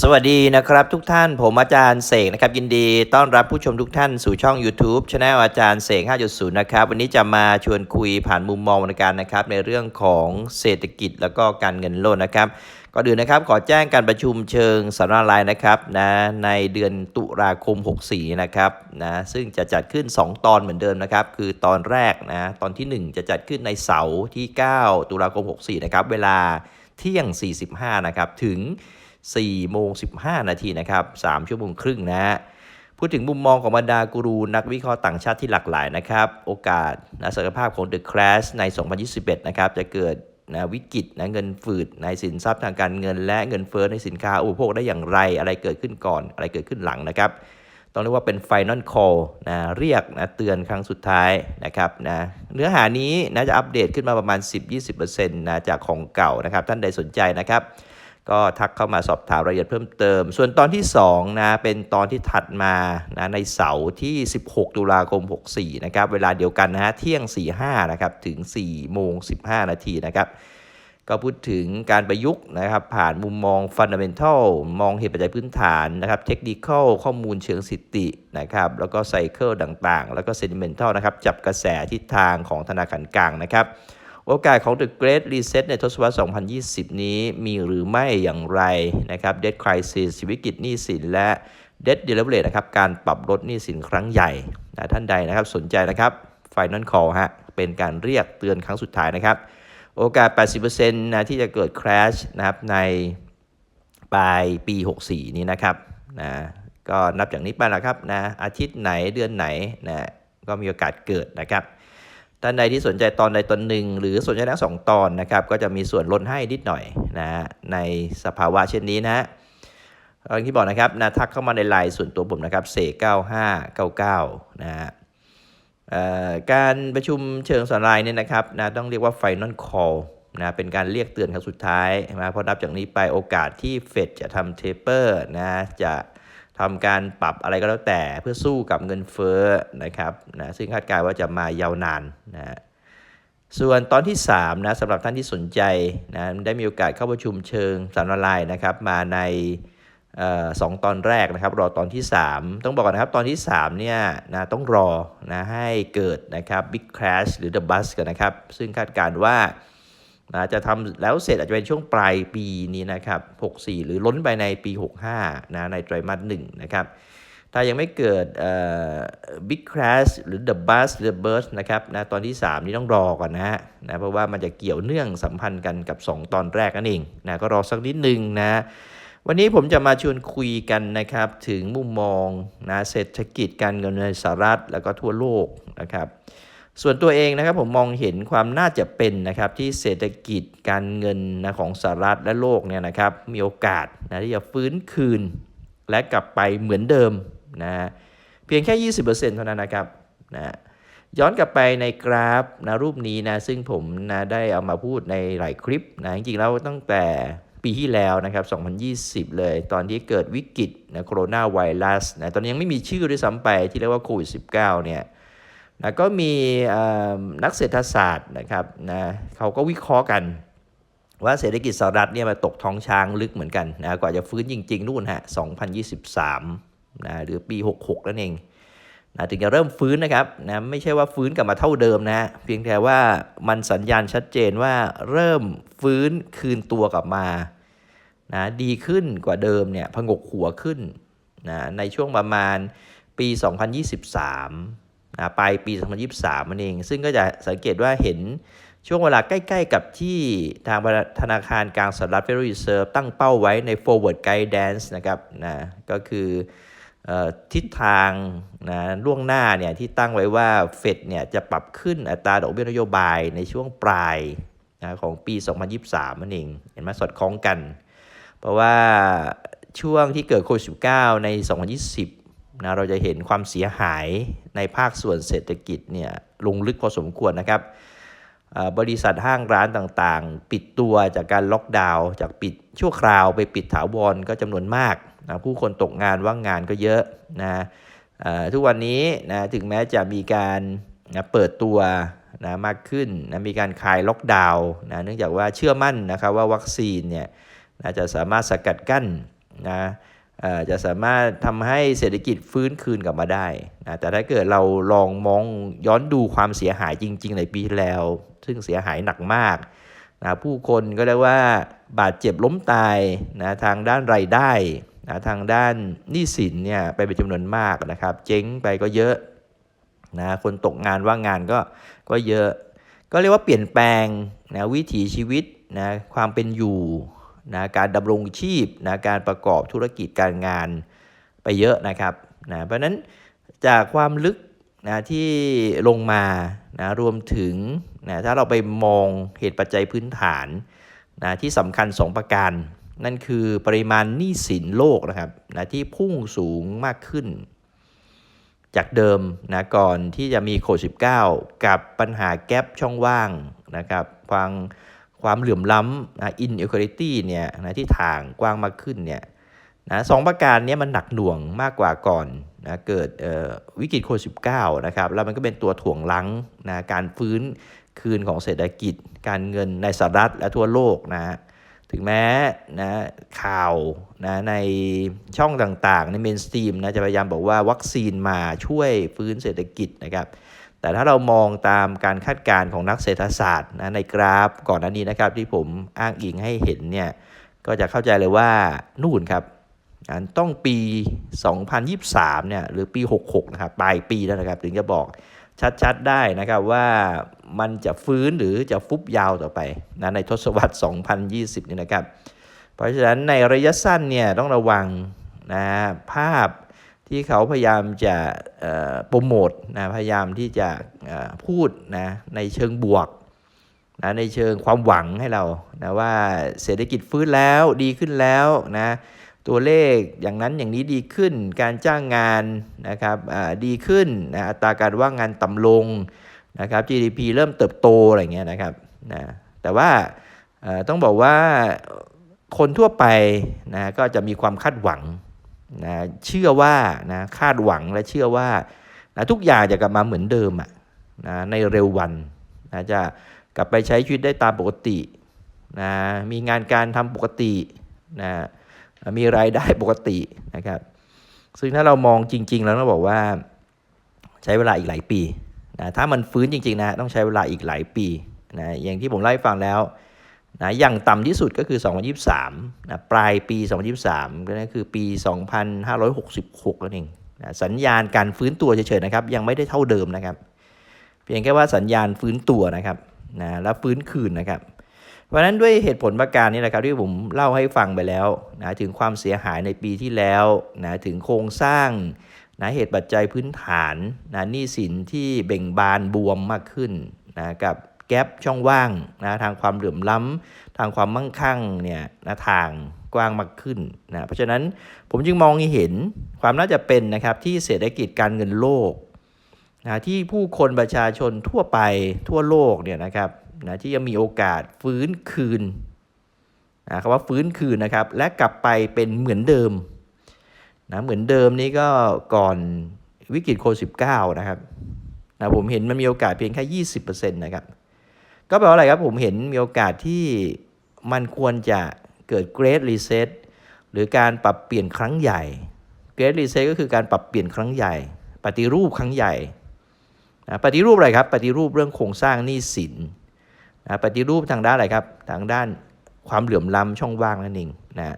สวัสดีนะครับทุกท่านผมอาจารย์เสกนะครับยินดีต้อนรับผู้ชมทุกท่านสู่ช่อง YouTube c h anel อาจารย์เสก 5.0 นะครับวันนี้จะมาชวนคุยผ่านมุมมองวรรณการนะครับในเรื่องของเศรษฐกิจแล้วก็การเงินโลกนะครับก่อนอื่นนะครับขอแจ้งการประชุมเชิงสัมมนาลายนะครับนะในเดือนตุลาคม 64 นะครับนะซึ่งจะจัดขึ้น 2 ตอนเหมือนเดิมนะครับคือตอนแรกนะตอนที่ 1 จะจัดขึ้นในเสาร์ที่ 9 ตุลาคม 64 นะครับเวลาเที่ยง 45 นะครับถึง 4โมง15 นาทีนะครับ3ชั่วโมงครึ่งนะฮะพูดถึงมุมมองของบรรดากูรูนักวิเคราะห์ต่างชาติที่หลากหลายนะครับ โอกาสนะศักยภาพของ The Crash ใน 2021 นะครับ จะเกิดนะวิกฤตนะเงินฝืดในสินทรัพย์ทางการเงิน และเงินเฟ้อในสินค้าอุปโภคได้อย่างไร อะไรเกิดขึ้นก่อน อะไรเกิดขึ้นหลังนะครับ ต้องเรียกว่าเป็น Final Call นะเรียกนะเตือนครั้งสุดท้ายนะครับนะเนื้อหานี้นะจะอัปเดตขึ้นมาประมาณ 10-20%นะจากของเก่านะครับ ท่านใดสนใจนะครับ ก็ทักเข้ามาสอบถามรายละเอียดเพิ่มเติม ส่วนตอนที่2นะเป็นตอนที่ถัดมานะในเสาร์ที่ 16 ตุลาคม 64 นะครับ เวลาเดียวกันนะฮะเที่ยง 45 นะครับถึง4โมง15 นาทีนะครับ ก็พูดถึงการประยุกต์นะครับผ่านมุมมองฟันดัมเ e นทัลมองเหตุปัจจัยพื้นฐานนะครับเทคนิคข้อมูลเชิงสถิตินะครับแล้วก็ไซเคิลต่างๆ แล้วก็เซนิเมนทัลนะครับจับกระแสทิศทางของธนาคารกลางนะครับ โอกาสของ The Great Reset ในทศวรรษ 2020 นี้มีหรือไม่อย่างไรนะครับ Debt Crisis วิกฤตหนี้สินและ Debt Delivery นะครับ การปรับลดหนี้สินครั้งใหญ่นะท่านใดนะครับสนใจนะครับ Final Call ฮะ เป็นการเรียกเตือนครั้งสุดท้ายนะครับ โอกาส 80%นะที่จะเกิด crash นะครับในปลายปี 64 นี้นะครับนะก็นับจากนี้ไปแล้วครับนะอาทิตย์ไหนเดือนไหนนะก็มีโอกาสเกิดนะครับ ท่านใดที่สนใจตอนใดตอนหนึ่ง หรือสนใจทั้งสองตอนนะครับก็จะมีส่วนลดให้นิดหน่อยนะในสภาวะเช่นนี้นะอย่างที่บอกนะครับนะทักเข้ามาในไลน์ส่วนตัวผมนะครับเส9599นะฮะเอ่อการประชุมเชิงสัญญาณเนี่ยนะครับนะต้องเรียกว่า Final Call นะเป็นการเรียกเตือนครั้งสุดท้ายนะเพราะนับจากนี้ไปโอกาสที่เฟดจะทำเทปเปอร์นะจะ ทำการปรับอะไรก็แล้วแต่เพื่อสู้กับเงินเฟ้อนะครับนะซึ่งคาดการณ์ว่าจะมายาวนานนะส่วนตอนที่3นะสำหรับท่านที่สนใจนะได้มีโอกาสเข้าประชุมเชิงสัมมนลายนะครับ มาในออสองตอนแรกนะครับรอตอนที่ 3 ต้องบอกก่อนนะครับตอนที่3เนี่ยนะต้องรอนะให้เกิดนะครับ Big Crash หรือ The Bust กันนะครับ ซึ่งคาดการณ์ว่า นะจะทำแล้วเสร็จอาจจะเป็นช่วงปลายปีนี้นะครับ 64 หรือล้นไปในปี 65 นะในไตรมาสหนึ่งนะครับ ถ้ายังไม่เกิดเอ่อ big crash หรือ the bust หรือ the burst นะครับนะตอนที่ 3 นี่ต้องรอก่อนนะฮะนะเพราะว่ามันจะเกี่ยวเนื่องสัมพันธ์กันกับ 2 ตอนแรกนั่นเองนะก็รอสักนิดนึงนะวันนี้ผมจะมาชวนคุยกันนะครับถึงมุมมองนะเศรษฐกิจการเงินในสหรัฐแล้วก็ทั่วโลกนะครับ ส่วนตัวเองนะครับผมมองเห็นความน่าจะเป็นนะครับที่เศรษฐกิจการเงินนะของสหรัฐและโลกเนี่ยนะครับมีโอกาสนะที่จะฟื้นคืน และกลับไปเหมือนเดิมนะเพียงแค่ 20%เท่านั้นนะครับนะย้อนกลับไปในกราฟนะรูปนี้นะซึ่งผมนะได้เอามาพูดในหลายคลิปนะจริงๆแล้วตั้งแต่ปีที่แล้วนะครับ 2020 เลย ตอนที่เกิดวิกฤตนะโคโรนาไวรัสนะตอนนี้ยังไม่มีชื่อด้วยซ้ำไปที่เรียกว่าโควิด -19 เนี่ย นะก็มีนักเศรษฐศาสตร์นะครับนะเขาก็วิเคราะห์กันว่าเศรษฐกิจสหรัฐเนี่ยมาตกท้องช้างลึกเหมือนกันนะกว่าจะฟื้นจริง ๆ นู่นฮะ 2023 นะหรือปี 66 นั่นเองนะถึงจะเริ่มฟื้นนะครับนะไม่ใช่ว่าฟื้นกลับมาเท่าเดิมนะ เพียงแต่ว่ามันสัญญาณชัดเจนว่าเริ่มฟื้นคืนตัวกลับมานะดีขึ้นกว่าเดิมเนี่ยพงกหัวขึ้นนะในช่วงประมาณปี 2023 นะปลายปี 2023มันเอง ซึ่งก็จะสังเกตว่าเห็นช่วงเวลาใกล้ ๆ กับที่ทางธนาคารกลางสหรัฐ Federal Reserve ตั้งเป้าไว้ใน forward guidance นะครับนะก็คืออทิศทางนะล่วงหน้าเนี่ยที่ตั้งไว้ว่าเฟดเนี่ยจะปรับขึ้นอัตราดอกเบี้ยนโยบายในช่วงปลายนะของปี 2023นั่นเอง เห็นไหมสอดคล้องกัน เพราะว่าช่วงที่เกิดโควิด -19 ใน 2020นะเราจะเห็นความเสียหาย ในภาคส่วนเศรษฐกิจเนี่ยลงลึกพอสมควรนะครับบริษัทห้างร้านต่างๆ ปิดตัวจากการล็อกดาวน์จากปิดชั่วคราวไปปิดถาวรก็จำนวนมากนะผู้คนตกงานว่างงานก็เยอะนะทุกวันนี้นะถึงแม้จะมีการนะเปิดตัวนะมากขึ้นนะมีการคลายล็อกดาวน์นะเนื่องจากว่าเชื่อมั่นนะครับว่าวัคซีนเนี่ยนะจะสามารถสกัดกั้นนะ จะสามารถทำให้เศรษฐกิจฟื้นคืนกลับมาได้นะแต่ถ้าเกิดเราลองมองย้อนดูความเสียหายจริง ๆ ในปีที่แล้ว ซึ่งเสียหายหนักมากนะผู้คนก็เรียกว่าบาดเจ็บล้มตายนะทางด้านรายได้นะทางด้านหนี้สินเนี่ยไปเป็นจำนวนมากนะครับ เจ๊งไปก็เยอะนะคนตกงานว่างงานก็ก็เยอะ ก็เรียกว่าเปลี่ยนแปลงนะวิถีชีวิตนะความเป็นอยู่ นะการดำรงชีพนะการประกอบธุรกิจการงานไปเยอะนะครับนะเพราะนั้นจากความลึกนะที่ลงมานะรวมถึงนะถ้าเราไปมองเหตุปัจจัยพื้นฐานนะที่สำคัญ 2 ประการ นั่นคือปริมาณหนี้สินโลกนะครับนะที่พุ่งสูงมากขึ้น จากเดิมนะก่อนที่จะมีโควิด 19 กับปัญหาแกลบช่องว่างนะครับความ ความเหลื่อมล้ำนะ inequality เนี่ยนะที่ถ่างกว้างมากขึ้นเนี่ยนะสองประการนี้มันหนักหน่วงมากกว่าก่อนนะเกิดวิกฤตโควิด 19 นะครับแล้วมันก็เป็นตัวถ่วงลังนะการฟื้นคืนของเศรษฐกิจ การเงินในสหรัฐและทั่วโลกนะถึงแม้นะข่าวนะในช่องต่างๆ ในเมนสตรีมนะจะพยายามบอกว่าวัคซีนมาช่วยฟื้นเศรษฐกิจนะครับ แต่ถ้าเรามองตามการคาดการณ์ของนักเศรษฐศาสตร์นะในกราฟก่อนหน้านี้นะครับที่ผมอ้างอิงให้เห็นเนี่ยก็จะเข้าใจเลยว่านู่นครับต้องปี 2023 เนี่ยหรือปี 66 นะครับปลายปีแล้วนะครับถึงจะบอกชัดๆได้นะครับว่ามันจะฟื้นหรือจะฟุบยาวต่อไปนะในทศวรรษ 2020 นี่นะครับ เพราะฉะนั้นในระยะสั้นเนี่ยต้องระวังนะภาพ ที่เขาพยายามจะโปรโมทนะพยายามที่จะพูดนะในเชิงบวกนะในเชิงความหวังให้เรานะว่าเศรษฐกิจฟื้นแล้วดีขึ้นแล้วนะตัวเลขอย่างนั้นอย่างนี้ดีขึ้น การจ้างงานนะครับดีขึ้นนะอัตราการว่างงานต่ำลงนะครับ GDP เริ่มเติบโตอะไรเงี้ยนะครับนะแต่ว่าต้องบอกว่าคนทั่วไปนะก็จะมีความคาดหวัง นะเชื่อว่านะคาดหวังและเชื่อว่านะทุกอย่างจะกลับมาเหมือนเดิมอะนะในเร็ววันนะจะกลับไปใช้ชีวิตได้ตามปกตินะมีงานการทำปกตินะมีรายได้ปกตินะครับ ซึ่งถ้าเรามองจริง ๆ แล้วต้องบอกว่าใช้เวลาอีกหลายปีนะถ้ามันฟื้นจริงๆนะต้องใช้เวลาอีกหลายปีนะอย่างที่ผมเล่าให้ฟังแล้ว นะอย่างต่ำที่สุดก็คือ 2023นะปลายปี 2023 ก็นั่นคือปี 2566นั่นเองนะสัญญาณการฟื้นตัวเฉยๆนะครับ ยังไม่ได้เท่าเดิมนะครับ เพียงแค่ว่าสัญญาณฟื้นตัวนะครับนะแล้วฟื้นคืนนะครับ เพราะนั้นด้วยเหตุผลประการนี้แหละครับที่ผมเล่าให้ฟังไปแล้วนะถึงความเสียหายในปีที่แล้วนะถึงโครงสร้างนะเหตุปัจจัยพื้นฐานนะหนี้สินที่เบ่งบานบวมมากขึ้นนะกับ แกลบช่องว่างนะทางความเหลื่อมล้ำทางความมั่งคั่งเนี่ยนะทางกว้างมากขึ้นนะเพราะฉะนั้นผมจึงมองเห็นความน่าจะเป็นนะครับที่เศรษฐกิจการเงินโลกนะที่ผู้คนประชาชนทั่วไปทั่วโลกเนี่ยนะครับนะที่จะมีโอกาสฟื้นคืนนะคำว่าฟื้นคืนนะครับ และกลับไปเป็นเหมือนเดิมนะเหมือนเดิมนี้ก็ก่อนวิกฤตโควิดสินะครับนะผมเห็นมันมีโอกาสเพียงแค่ยี่สิบเปอร์เซ็นต์นะครับ ก็แปลว่าอะไรครับผมเห็นมีโอกาสที่มันควรจะเกิด Great Reset หรือการปรับเปลี่ยนครั้งใหญ่ Great Reset ก็คือการปรับเปลี่ยนครั้งใหญ่ ปฏิรูปครั้งใหญ่นะปฏิรูปอะไรครับ ปฏิรูปเรื่องโครงสร้างหนี้สินนะปฏิรูปทางด้านอะไรครับ ทางด้านความเหลื่อมล้ำช่องว่างนั่นเองนะ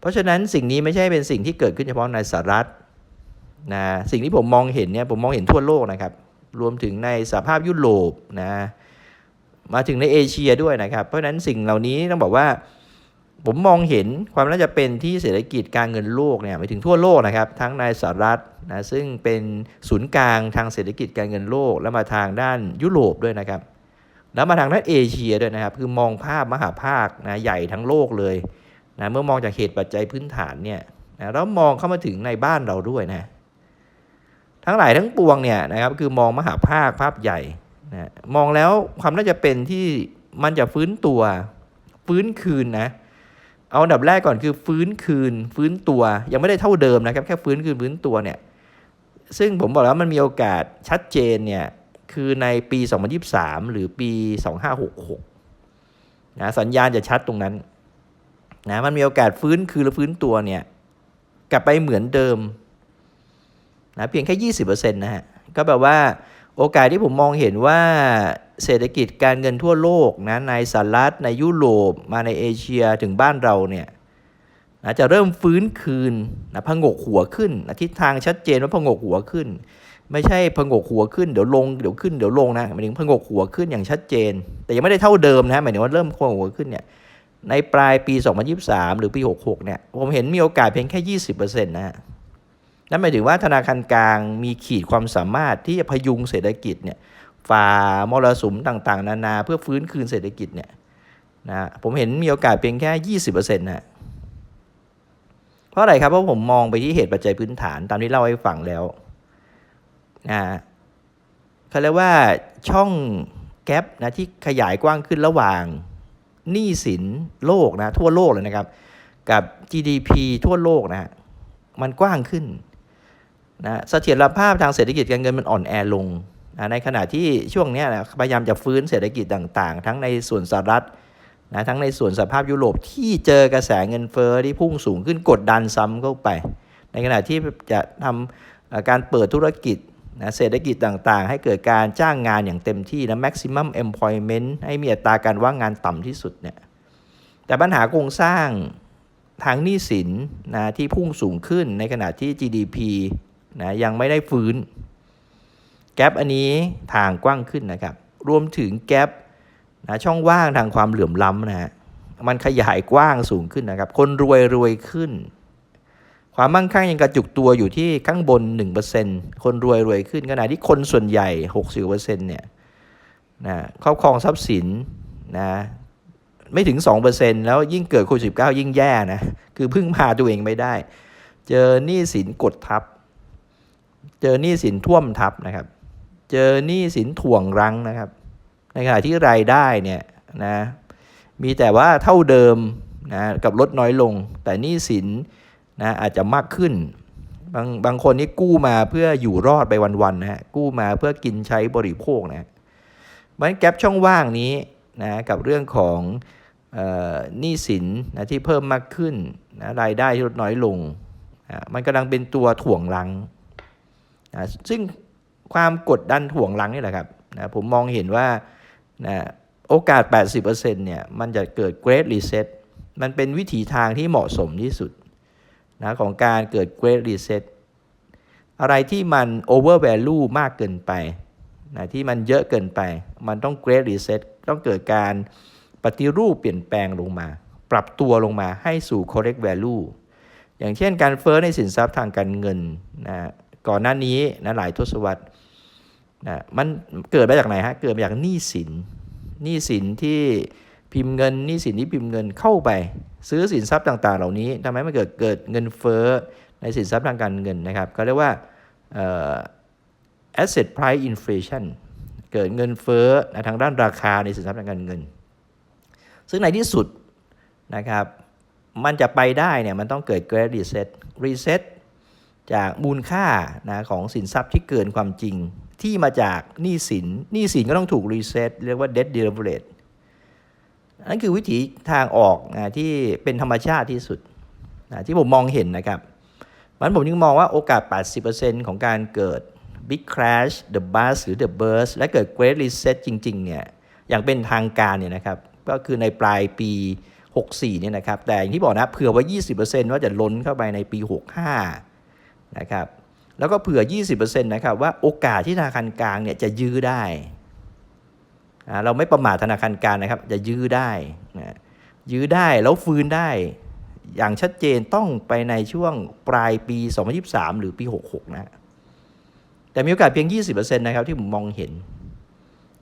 เพราะฉะนั้นสิ่งนี้ไม่ใช่เป็นสิ่งที่เกิดขึ้นเฉพาะในสหรัฐนะสิ่งที่ผมมองเห็นเนี่ยผมมองเห็นทั่วโลกนะครับ รวมถึงในสหภาพยุโรปนะ มาถึงในเอเชียด้วยนะครับ เพราะฉะนั้นสิ่งเหล่านี้ต้องบอกว่า ผมมองเห็นความน่าจะเป็นที่เศรษฐกิจการเงินโลกเนี่ยไปถึงทั่วโลกนะครับ ทั้งในสหรัฐนะซึ่งเป็นศูนย์กลางทางเศรษฐกิจการเงินโลก และมาทางด้านยุโรปด้วยนะครับ แล้วมาทางด้านเอเชียด้วยนะครับ คือมองภาพมหาภาคนะใหญ่ทั้งโลกเลยนะเมื่อมองจากเหตุปัจจัยพื้นฐานเนี่ยนะแล้วมองเข้ามาถึงในบ้านเราด้วยนะ ทั้งหลายทั้งปวงเนี่ยนะครับคือมองมหาภาคภาพใหญ่ นะมองแล้วความน่าจะเป็นที่มันจะฟื้นตัวฟื้นคืนนะ เอาอันดับแรกก่อนคือฟื้นคืน ฟื้นตัวยังไม่ได้เท่าเดิมนะครับ แค่ฟื้นคืนฟื้นตัวเนี่ย ซึ่งผมบอกแล้วมันมีโอกาสชัดเจนเนี่ย คือในปี 2023 หรือปี 2566นะสัญญาณจะชัดตรงนั้นนะมันมีโอกาสฟื้นคือหรือฟื้นตัวเนี่ย กลับไปเหมือนเดิมนะเพียงแค่ 20%นะฮะก็แปลว่า โอกาสที่ผมมองเห็นว่าเศรษฐกิจการเงินทั่วโลกนะในสหรัฐในยุโรปมาในเอเชียถึงบ้านเราเนี่ยนะจะเริ่มฟื้นคืนนะพงกหัวขึ้นนะทิศทางชัดเจนว่าพงกหัวขึ้น ไม่ใช่พงกหัวขึ้นเดี๋ยวลงเดี๋ยวขึ้นเดี๋ยวลงนะหมายถึงพงกหัวขึ้นอย่างชัดเจน แต่ยังไม่ได้เท่าเดิมนะหมายถึงว่าเริ่มพงกหัวขึ้นเนี่ยในปลายปี 2023 หรือปี 66เนี่ยผมเห็นมีโอกาสเพียงแค่ 20%นะฮะ นั่นหมายถึงว่าธนาคารกลางมีขีดความสามารถที่จะพยุงเศรษฐกิจเนี่ยฝ่ามรสุมต่างๆ นานาเพื่อฟื้นคืนเศรษฐกิจเนี่ยนะผมเห็นมีโอกาสเพียงแค่ 20%นะเพราะอะไรครับ เพราะผมมองไปที่เหตุปัจจัยพื้นฐานตามที่เล่าให้ฟังแล้วนะเขาเรียกว่าช่องแกลบนะที่ขยายกว้างขึ้นระหว่างหนี้สินโลกนะทั่วโลกเลยนะครับ กับ GDP ทั่วโลกนะฮะมันกว้างขึ้น นะเสถียรภาพทางเศรษฐกิจการเงินมันอ่อนแอลงนะในขณะที่ช่วงนี้นะพยายามจะฟื้นเศรษฐกิจต่างๆ ทั้งในส่วนสหรัฐนะทั้งในส่วนสภาพยุโรปที่เจอกระแสเงินเฟ้อที่พุ่งสูงขึ้นกดดันซ้ำเข้าไป ในขณะที่จะทำเอ่อการเปิดธุรกิจนะเศรษฐกิจต่างๆ ให้เกิดการจ้างงานอย่างเต็มที่นะ maximum employment ให้มีอัตราการว่างงานต่ำที่สุดเนี่ยแต่ปัญหาโครงสร้างทางหนี้สินนะที่พุ่งสูงขึ้นในขณะที่ GDP นะยังไม่ได้ฟื้น แกลบอันนี้ทางกว้างขึ้นนะครับ รวมถึงแกลบนะช่องว่างทางความเหลื่อมล้ำนะฮะมันขยายกว้างสูงขึ้นนะครับ คนรวยรวยขึ้น ความมั่งคั่งยังกระจุกตัวอยู่ที่ข้างบน 1%คนรวยรวยขึ้นขณะที่คนส่วนใหญ่ 60%เนี่ยนะครอบครองทรัพย์สินนะไม่ถึง 2%แล้วยิ่งเกิดโควิด19 ยิ่งแย่นะ คือพึ่งพาตัวเองไม่ได้ เจอหนี้สินกดทับ เจอหนี้สินท่วมทับนะครับ เจอหนี้สินถ่วงรั้งนะครับ ในขณะที่รายได้เนี่ยนะมีแต่ว่าเท่าเดิมนะกับลดน้อยลง แต่หนี้สินนะอาจจะมากขึ้น บางบางคนนี่กู้มาเพื่ออยู่รอดไปวันๆนะฮะกู้มาเพื่อกินใช้บริโภคนะเพราะฉะนั้นแกลบช่องว่างนี้นะกับเรื่องของหนี้สินนะที่เพิ่มมากขึ้นนะรายได้ที่ลดน้อยลงนะมันกำลังเป็นตัวถ่วงรัง นะซึ่งความกดดันถ่วงหลังนี่แหละครับนะผมมองเห็นว่านะโอกาส 80%เนี่ยมันจะเกิด Great Reset มันเป็นวิถีทางที่เหมาะสมที่สุดนะของการเกิด Great Reset อะไรที่มัน over value มากเกินไปนะที่มันเยอะเกินไป มันต้อง Great Reset ต้องเกิดการปฏิรูปเปลี่ยนแปลงลงมา ปรับตัวลงมาให้สู่ correct value อย่างเช่นการเฟ้อในสินทรัพย์ทางการเงินนะ ก่อนหน้านี้นะหลายทศวรรษนะมันเกิดมาจากไหนฮะเกิดมาจากหนี้สินหนี้สินที่พิมพ์เงินหนี้สินที่พิมพ์เงินเข้าไป ซื้อสินทรัพย์ต่าง ๆ เหล่านี้ทำให้มันเกิดเกิดเงินเฟ้อในสินทรัพย์ทางการเงินนะครับก็เรียกว่าเอ่อ asset price inflation เกิดเงินเฟ้อนะทางด้านราคาในสินทรัพย์ทางการเงิน ซึ่งในที่สุดนะครับ มันจะไปได้เนี่ยมันต้องเกิด great reset reset จากมูลค่านะของสินทรัพย์ที่เกินความจริง ที่มาจากหนี้สินหนี้สินก็ต้องถูก reset เรียกว่า debt deleverage นั่นคือวิธีทางออกนะที่เป็นธรรมชาติที่สุดนะที่ผมมองเห็นนะครับมันผมจึงมองว่าโอกาส 80%ของการเกิด big crash the bust หรือ the burst และเกิด great reset จริงๆเนี่ยอย่างเป็นทางการเนี่ยนะครับก็คือในปลายปี 64เนี่ยนะครับแต่อย่างที่บอกนะเผื่อไว้20%ว่าจะล้นเข้าไปในปี 65 นะครับแล้วก็เผื่อ 20%นะครับว่าโอกาสที่ธนาคารกลางเนี่ยจะยื้อได้เราไม่ประมาทธนาคารกลางนะครับ จะยื้อได้ยื้อได้แล้วฟื้นได้อย่างชัดเจนต้องไปในช่วงปลายปี 2023 หรือปี 66 นะ แต่มีโอกาสเพียง 20%นะครับที่ผมมองเห็น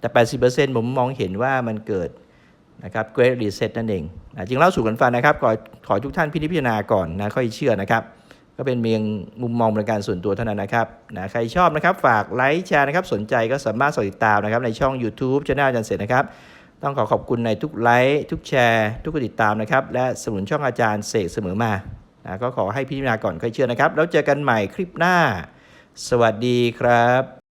แต่ 80%ผมมองเห็นว่ามันเกิดนะครับ Great Reset นั่นเองจึงเล่าสู่กันฟังนะครับ ขอขอทุกท่านพิจารณาก่อนนะ ค่อยเชื่อนะครับ ก็เป็นเมียงมุมมองบริการส่วนตัวเท่านั้นนะครับนะใครชอบนะครับ ฝากไลค์แชร์นะครับ สนใจก็สามารถติดตามนะครับในช่อง YouTube ช anel อาจารย์เสร็จนะครับ ต้องขอขอบคุณในทุกไลค์ทุกแชร์ ทุกกดติดตามนะครับ และสนุนช่องอาจารย์เสกเสมอมานะก็ขอให้พิจารณาก่อนค่อยเชื่อนะครับ แล้วเจอกันใหม่คลิปหน้า สวัสดีครับ